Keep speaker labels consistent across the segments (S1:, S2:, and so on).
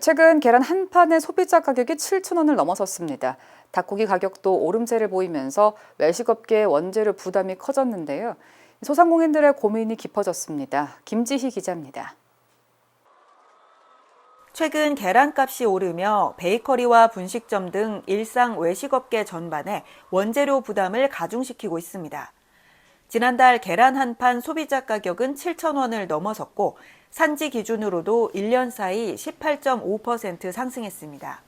S1: 최근 계란 한 판의 소비자 가격이 7,000원을 넘어섰습니다. 닭고기 가격도 오름세를 보이면서 외식업계의 원재료 부담이 커졌는데요. 소상공인들의 고민이 깊어졌습니다. 김지희 기자입니다.
S2: 최근 계란값이 오르며 베이커리와 분식점 등 일상 외식업계 전반에 원재료 부담을 가중시키고 있습니다. 지난달 계란 한 판 소비자 가격은 7,000원을 넘어섰고 산지 기준으로도 1년 사이 18.5% 상승했습니다.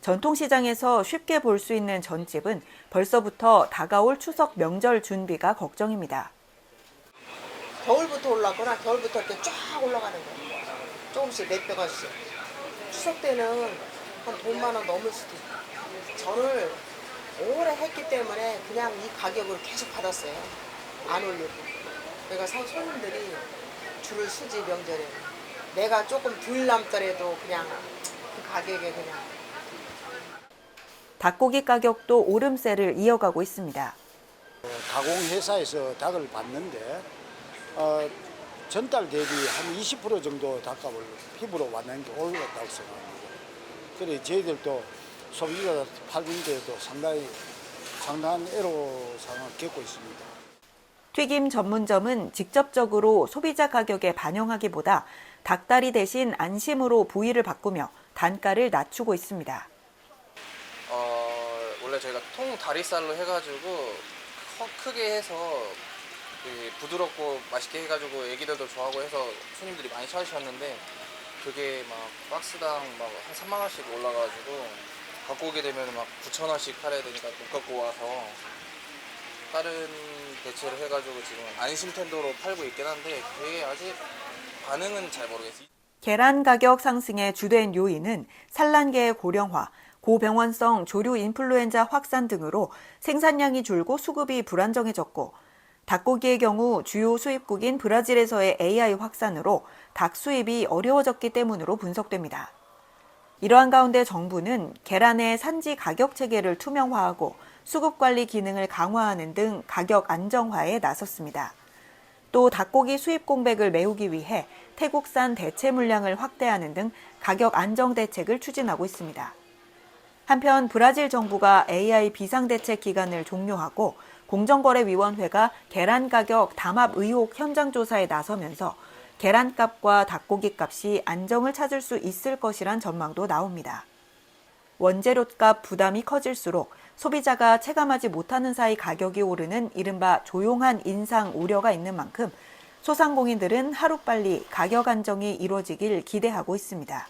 S2: 전통시장에서 쉽게 볼 수 있는 전집은 벌써부터 다가올 추석 명절 준비가 걱정입니다.
S3: 겨울부터 올라거나 겨울부터 이렇게 쫙 올라가는 거예요. 조금씩 몇백 원씩. 추석 때는 한 5만 원 넘을 수도 있고. 전을 오래 했기 때문에 그냥 이 가격으로 계속 받았어요. 안 올리고. 사 손님들이 줄을 서지 명절에. 내가 조금 덜 남더라도 그냥 그 가격에 그냥
S2: 닭고기 가격도 오름세를 이어가고 있습니다.
S4: 가공회사에서 닭을 받는데 어, 전달 대비 한 20% 정도 닭값을 피부로 왔는 게 올랐다고 생각합니다. 그래 저희들도 소비자 팔는 데도 상당히 상당한 애로사항을 겪고 있습니다.
S2: 튀김 전문점은 직접적으로 소비자 가격에 반영하기보다 닭다리 대신 안심으로 부위를 바꾸며 단가를 낮추고 있습니다.
S5: 어, 원래 저희가 통 다리살로 해가지고 커- 크게 해서 부드럽고 맛있게 해가지고 애기들도 좋아하고 해서 손님들이 많이 찾으셨는데 그게 막 박스당 막 한 3만 원씩 올라가지고 갖고 오게 되면 막 9천 원씩 팔아야 되니까 못 갖고 와서 다른 대체를 해가지고 지금 안심 텐더로 팔고 있긴 한데 그게 아직 반응은 잘 모르겠어요.
S2: 계란 가격 상승의 주된 요인은 산란계의 고령화, 고병원성 조류 인플루엔자 확산 등으로 생산량이 줄고 수급이 불안정해졌고 닭고기의 경우 주요 수입국인 브라질에서의 AI 확산으로 닭 수입이 어려워졌기 때문으로 분석됩니다. 이러한 가운데 정부는 계란의 산지 가격 체계를 투명화하고 수급 관리 기능을 강화하는 등 가격 안정화에 나섰습니다. 또 닭고기 수입 공백을 메우기 위해 태국산 대체 물량을 확대하는 등 가격 안정 대책을 추진하고 있습니다. 한편 브라질 정부가 AI 비상대책 기간을 종료하고 공정거래위원회가 계란 가격 담합 의혹 현장 조사에 나서면서 계란값과 닭고기 값이 안정을 찾을 수 있을 것이란 전망도 나옵니다. 원재료값 부담이 커질수록 소비자가 체감하지 못하는 사이 가격이 오르는 이른바 조용한 인상 우려가 있는 만큼 소상공인들은 하루빨리 가격 안정이 이루어지길 기대하고 있습니다.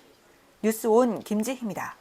S2: 뉴스온 김지희입니다.